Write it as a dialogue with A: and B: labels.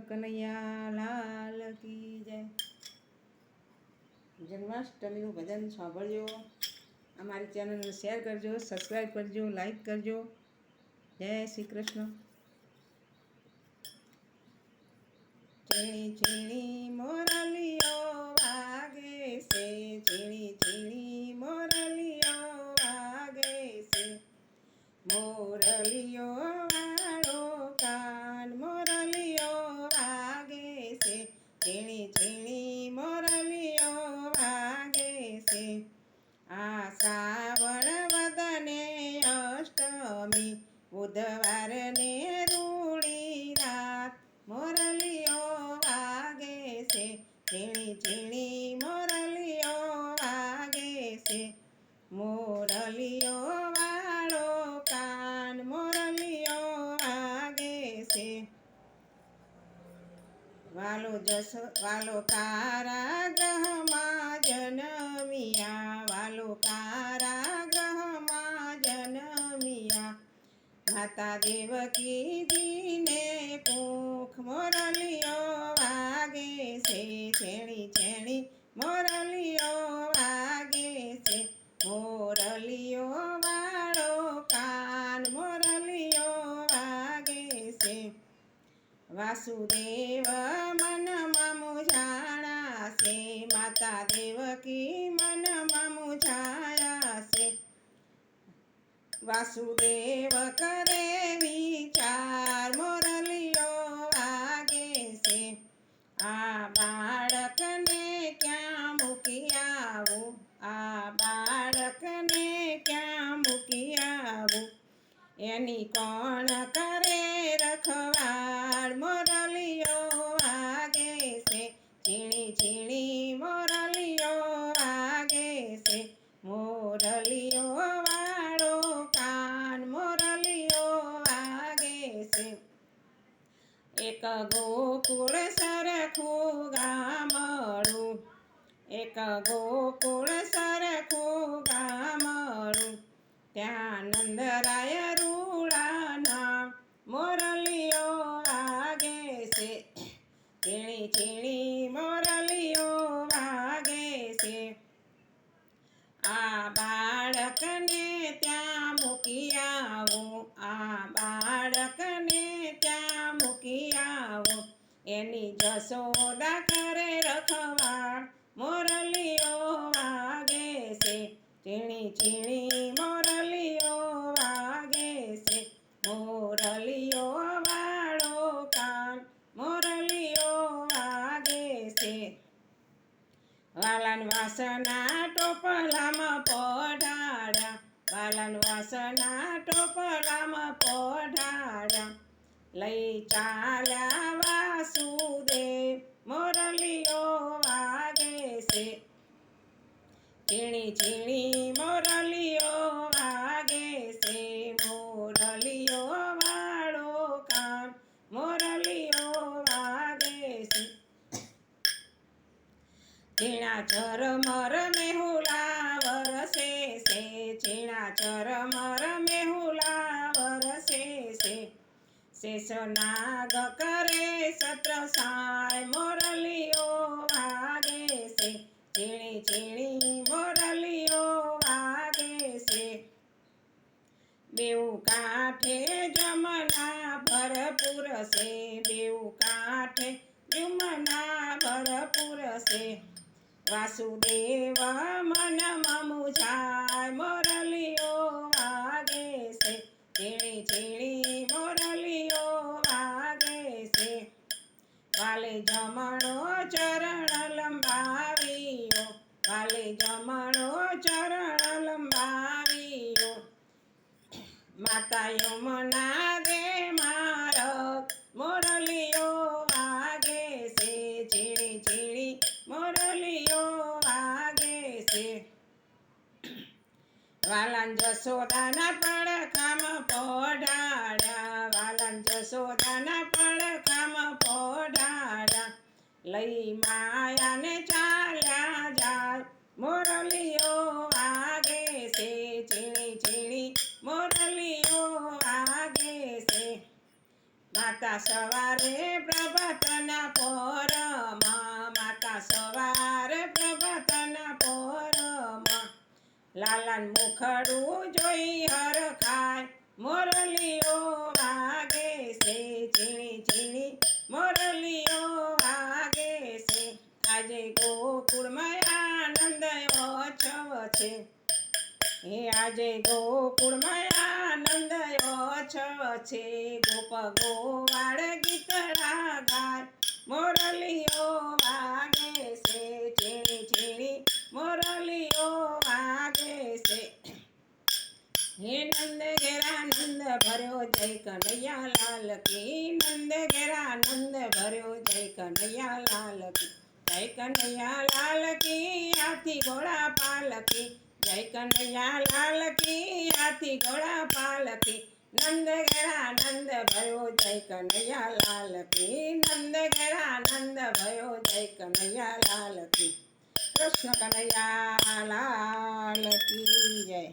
A: કનૈયા, લાલ કી જય. જન્માષ્ટમીનું ભજન સાંભળજો. અમારી ચેનલને શેર કરજો સબસ્ક્રાઈબ કરજો લાઈક કરજો. જય શ્રી કૃષ્ણ. ચીણી ચીણી મોરલીઓ વાગે છે ચીણી ઝીણી ઝીણી મોરલીઓ વાગે છે. મોરલીઓ વાળો કાન મોરલીઓ વાગે છે. વાલો જસ, વાલો કારાગ્રહમાં જનમિયા. વાલો કારાગ્રહમાં જનમિયા. માતા દેવકીજીને કુખ મોરલીઓ છે, છેણી છેણી, મોરલીઓ વાગે છે. મોરલીઓ વાળો કાન મોરલીઓ વાગે છે. વાસુદેવ મનમાં મુજાણા છે, માતા દેવકી મનમાં મુજાયા છે. વાસુદેવ કરે એની કોણ કરે રખવાડ મોરલીઓ વાગે છે. ઝીણી ઝીણી મોરલીઓ વાગે છે. મોરલીઓ વાળો કાન મોરલીઓ વાગે છે. એક ગોકુળ સરખું ગામડું. એક ગોકુળ સરખું ગામડું. ત્યાં નંદરાય ઝીણી મોરલીઓ વાગે છે. આ બાળકને ત્યાં મૂકી આવો, આ બાળકને ત્યાં મૂકી આવો. એની જસોદા કરે રખવાડ મોરલીઓ વાગે છે. ઝીણી ઝીણી મોરલીઓ વાગે છે. મોરલીઓ વાલન વાસના ટોપલામાં પઢાડ્યા બાલન વાસના ટોપલામાં પઢાડ્યા લઈ ચાલ્યા વાસુદેવ મોરલીઓ વાગે છે. ઝીણી ઝીણી ઝીણા ચરમર મેહુલા વરસે છે ઝીણા ઝરમર મેહુલા વરસે છે શેષનાગ કરે સત્ર સાય મોરલીઓ વાગે છે, ઝીણી ઝીણી મોરલીઓ વાગે છે. બેઉ કાંઠે જમના ભરપૂર છે, બેઉ કાંઠે જમના ભરપૂર છે. વાસુદેવ મનમાં મુજાય, મોરલીઓ વાગે છે. ઝીણી ઝીણી મોરલીઓ વાગે છે. વાલે જમણો ચરણ લંબાવીઓ વાલે જમણો ચરણ લંબાવીઓ માતા યમુના દે મારક, મોરલીઓ વાલન જસોદાના કામ પોઢાડા વાલન જસોદાના કામ પોઢાડા લઈ માયાને ચાલ્યા જાય. મોરલીઓ વાગે છે, ઝીણી ઝીણી મોરલીઓ વાગે છે. માતા સવારે લાલન મુખડું જોઈ હર ખાય. મોરલીઓ વાગે છે, ઝીણી ઝીણી. મોરલીઓ વાગે છે. આજે ગોકુળમાં આનંદ ઓછવ છે. હે આજે ગોકુળમાં આનંદ ઓછવ છે. ગોપ ગોવાળ ગીતડા ગાય મોરલીઓ વાગે કનૈયા લાલ કી નંદ ઘેરા નંદ ભર્યો જય કનૈયા લાલ કી જય કનૈયા લાલ કી આથી ઘોડા પાલકી જય કનૈયા લાલ કી આથી ઘોડા પાલકી નંદ ઘેરા નંદ ભયો જય કનૈયા લાલ કી નંદ ઘેરા નંદ ભયો જય કનૈયા લાલ કી કૃષ્ણ કનૈયા લાલ કી જય